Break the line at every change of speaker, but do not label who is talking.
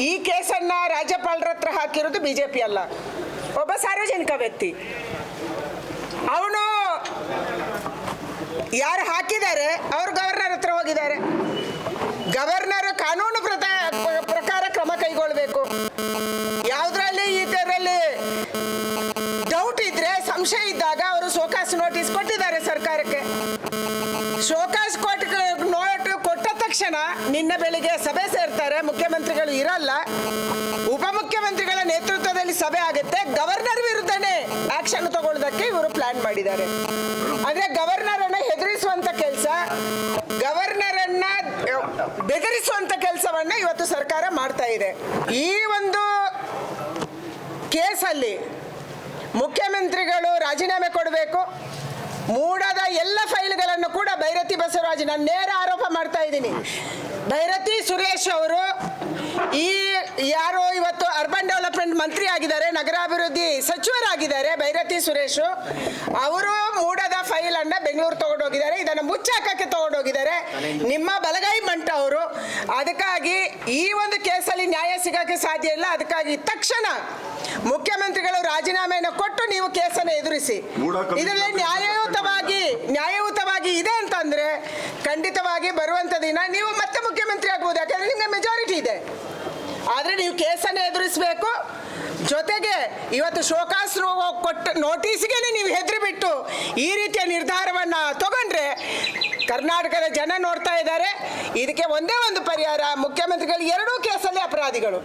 ಈ ಕೇಸನ್ನ ರಾಜ್ಯಪಾಲರ ಹತ್ರ ಹಾಕಿರೋದು ಬಿಜೆಪಿ ಅಲ್ಲ. ಒಬ್ಬ ಸಾರ್ವಜನಿಕ ವ್ಯಕ್ತಿ. ಅವನು ಯಾರು ಹಾಕಿದ್ದಾರೆ, ಅವರು ಗವರ್ನರ್ ಹತ್ರ ಹೋಗಿದ್ದಾರೆ. ಗವರ್ನರ್ ಕಾನೂನು ಪ್ರಕಾರ ಕ್ರಮ ಕೈಗೊಳ್ಳಬೇಕು ಯಾವ್ದ್ರಲ್ಲಿ ಇದರಲ್ಲಿ ಡೌಟ್ ಇದ್ರೆ, ಸಂಶಯ ಇದ್ದಾಗ ಅವರು ಶೋಕಾಸ್ ನೋಟಿಸ್ ಕೊಟ್ಟಿದ್ದಾರೆ ಸರ್ಕಾರಕ್ಕೆ. ಶೋಕಾಸ್ ತಕ್ಷಣ ನಿನ್ನ ಬೆಳಿಗ್ಗೆ ಸಭೆ ಸೇರ್ತಾರೆ, ಮುಖ್ಯಮಂತ್ರಿಗಳು ಇರಲ್ಲ. ಉಪಮುಖ್ಯಮಂತ್ರಿಗಳ ನೇತೃತ್ವದಲ್ಲಿ ಸಭೆ ಆಗುತ್ತೆ, ಗವರ್ನರ್ ವಿರುದ್ಧನೇ ಆಕ್ಷನ್ ತಗೊಳ್ಳೋದಕ್ಕೆ ಇವರು ಪ್ಲಾನ್ ಮಾಡಿದ್ದಾರೆ. ಅಂದ್ರೆ ಗವರ್ನರ್ ಅನ್ನ ಹೆದರಿಸುವಂತ ಕೆಲಸ ಗವರ್ನರ್ ಅನ್ನ ಬೆದರಿಸುವಂತ ಕೆಲಸವನ್ನ ಇವತ್ತು ಸರ್ಕಾರ ಮಾಡ್ತಾ ಇದೆ. ಈ ಒಂದು ಕೇಸಲ್ಲಿ ಮುಖ್ಯಮಂತ್ರಿಗಳು ರಾಜೀನಾಮೆ ಕೊಡಬೇಕು, ಮೂಡದ ಎಲ್ಲ ಫೈಲ್ಗಳನ್ನು ಕೂಡ ಭೈರತಿ ಬಸವರಾಜ್ ನಾನು ನೇರ ಆರೋಪ ಮಾಡ್ತಾ ಇದ್ದೀನಿ. ಭೈರತಿ ಸುರೇಶ್ ಅವರು ಈ ಯಾರು ಇವತ್ತು ಅರ್ಬನ್ ಡೆವಲಪ್ಮೆಂಟ್ ಮಂತ್ರಿ ಆಗಿದ್ದಾರೆ ನಗರಾಭಿವೃದ್ಧಿ ಸಚಿವರಾಗಿದ್ದಾರೆ ಭೈರತಿ ಸುರೇಶ್. ಅವರು ಮೂಡದ ಫೈಲ್ ಅನ್ನ ಬೆಂಗಳೂರು ತಗೊಂಡೋಗಿದ್ದಾರೆ ಇದನ್ನು ಮುಚ್ಚಾಕಕ್ಕೆ ತಗೊಂಡೋಗಿದ್ದಾರೆ. ನಿಮ್ಮ ಬಲಗೈ ಮಂಟ ಅವರು. ಅದಕ್ಕಾಗಿ ಈ ಒಂದು ಕೇಸಲ್ಲಿ ನ್ಯಾಯ ಸಿಗಕ್ಕೆ ಸಾಧ್ಯ ಇಲ್ಲ. ಅದಕ್ಕಾಗಿ ತಕ್ಷಣ ಮುಖ್ಯಮಂತ್ರಿಗಳು ರಾಜೀನಾಮೆಯನ್ನು ಕೊಟ್ಟು ನೀವು ಕೇಸನ್ನು ಎದುರಿಸಿ. ಇದರಲ್ಲಿ ನ್ಯಾಯಯುತವಾಗಿ ಅಂತಂದ್ರೆ ಖಂಡಿತವಾಗಿ ಬರುವಂತ ದಿನ. ನೀವು ಮತ್ತೆ ಮುಖ್ಯಮಂತ್ರಿ ಆಗ್ಬೋದು, ಯಾಕಂದ್ರೆ ನಿಮಗೆ ಮೆಜಾರಿಟಿ ಇದೆ. ಆದರೆ ನೀವು ಕೇಸನ್ನು ಎದುರಿಸಬೇಕು. ಜೊತೆಗೆ ಇವತ್ತು ಶೋಕಾಸ್ರು ಕೊಟ್ಟ ನೋಟಿಸ್ಗೆ ನೀವು ಹೆದರಿ ಬಿಟ್ಟು ಈ ರೀತಿಯ ನಿರ್ಧಾರವನ್ನು ತಗೊಂಡ್ರೆ ಕರ್ನಾಟಕದ ಜನ ನೋಡ್ತಾ ಇದ್ದಾರೆ. ಇದಕ್ಕೆ ಒಂದೇ ಒಂದು ಪರಿಹಾರ, ಮುಖ್ಯಮಂತ್ರಿಗಳು ಎರಡೂ ಕೇಸಲ್ಲಿ ಅಪರಾಧಿಗಳು.